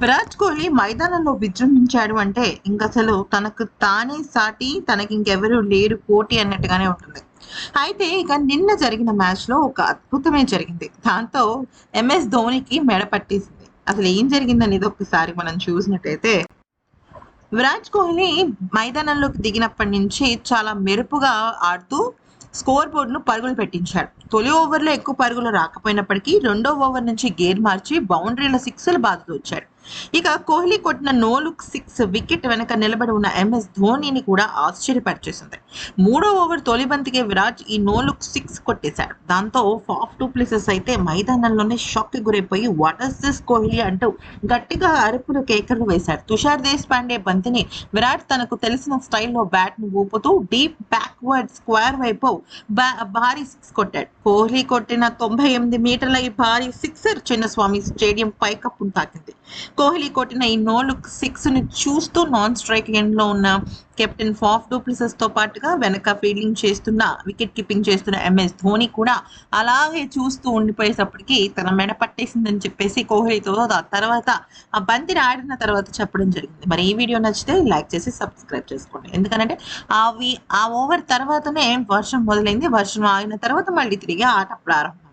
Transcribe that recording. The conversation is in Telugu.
విరాట్ కోహ్లీ మైదానంలో విజృంభించాడు అంటే ఇంక అసలు తనకు తానే సాటి తనకి ఇంకెవరు లేరు పోటీ అన్నట్టుగానే ఉంటుంది. అయితే ఇక నిన్న జరిగిన మ్యాచ్లో ఒక అద్భుతమే జరిగింది. దాంతో ఎంఎస్ ధోనికి మెడ పట్టేసింది. అసలు ఏం జరిగిందనేది ఒకసారి మనం చూసినట్టయితే విరాట్ కోహ్లీ మైదానంలోకి దిగినప్పటి నుంచి చాలా మెరుపుగా ఆడుతూ స్కోర్ బోర్డును పరుగులు పెట్టించాడు. తొలి ఓవర్లో ఎక్కువ పరుగులు రాకపోయినప్పటికీ రెండో ఓవర్ నుంచి గేర్ మార్చి బౌండరీల సిక్స్లు బాధలు వచ్చాడు. ఇక కోహ్లీ కొట్టిన నో లుక్ సిక్స్ వికెట్ వెనక నిలబడి ఉన్న ఎంఎస్ ధోనిని కూడా ఆశ్చర్యపరిచేసింది. మూడో ఓవర్ తొలి బంతికే విరాట్ ఈ నో లుక్ సిక్స్ కొట్టేశాడు. దాంతో ఫాఫ్ టూ ప్లేసెస్ అయితే మైదానంలోనే షాక్కి గురైపోయి వాట్ ఇస్ దిస్ కోహ్లీ? అంటూ గట్టిగా అరుపులు కేకలు వేశాడు. తుషార్ దేశ్ పాండే బంతిని విరాట్ తనకు తెలిసిన స్టైల్లో బ్యాట్ను ఊపుతూ డీప్ బ్యాక్వర్డ్ స్క్వేర్ వైపు భారీ సిక్స్ కొట్టాడు. కోహ్లీ కొట్టిన తొంభై ఎనిమిది మీటర్ల ఈ భారీ సిక్సర్ చిన్నస్వామి స్టేడియం పైకప్పును తాకింది. కోహ్లీ కొట్టిన ఈ నో లుక్ సిక్స్ని చూస్తూ నాన్ స్ట్రైక్ ఎండ్లో ఉన్న కెప్టెన్ ఫాఫ్ డూప్లిసెస్తో పాటుగా వెనక ఫీల్డింగ్ చేస్తున్న వికెట్ కీపింగ్ చేస్తున్న ఎంఎస్ ధోని కూడా అలాగే చూస్తూ ఉండిపోయేటప్పటికి తన మెడ పట్టేసిందని చెప్పేసి కోహ్లీతో ఆ తర్వాత ఆ బంతిని ఆడిన తర్వాత చెప్పడం జరిగింది. మరి ఈ వీడియో నచ్చితే లైక్ చేసి సబ్స్క్రైబ్ చేసుకోండి. ఎందుకంటే ఆ వి- ఆ ఓవర్ తర్వాతనే వర్షం మొదలైంది. వర్షం ఆగిన తర్వాత మళ్ళీ తిరిగి ఆట ప్రారంభం.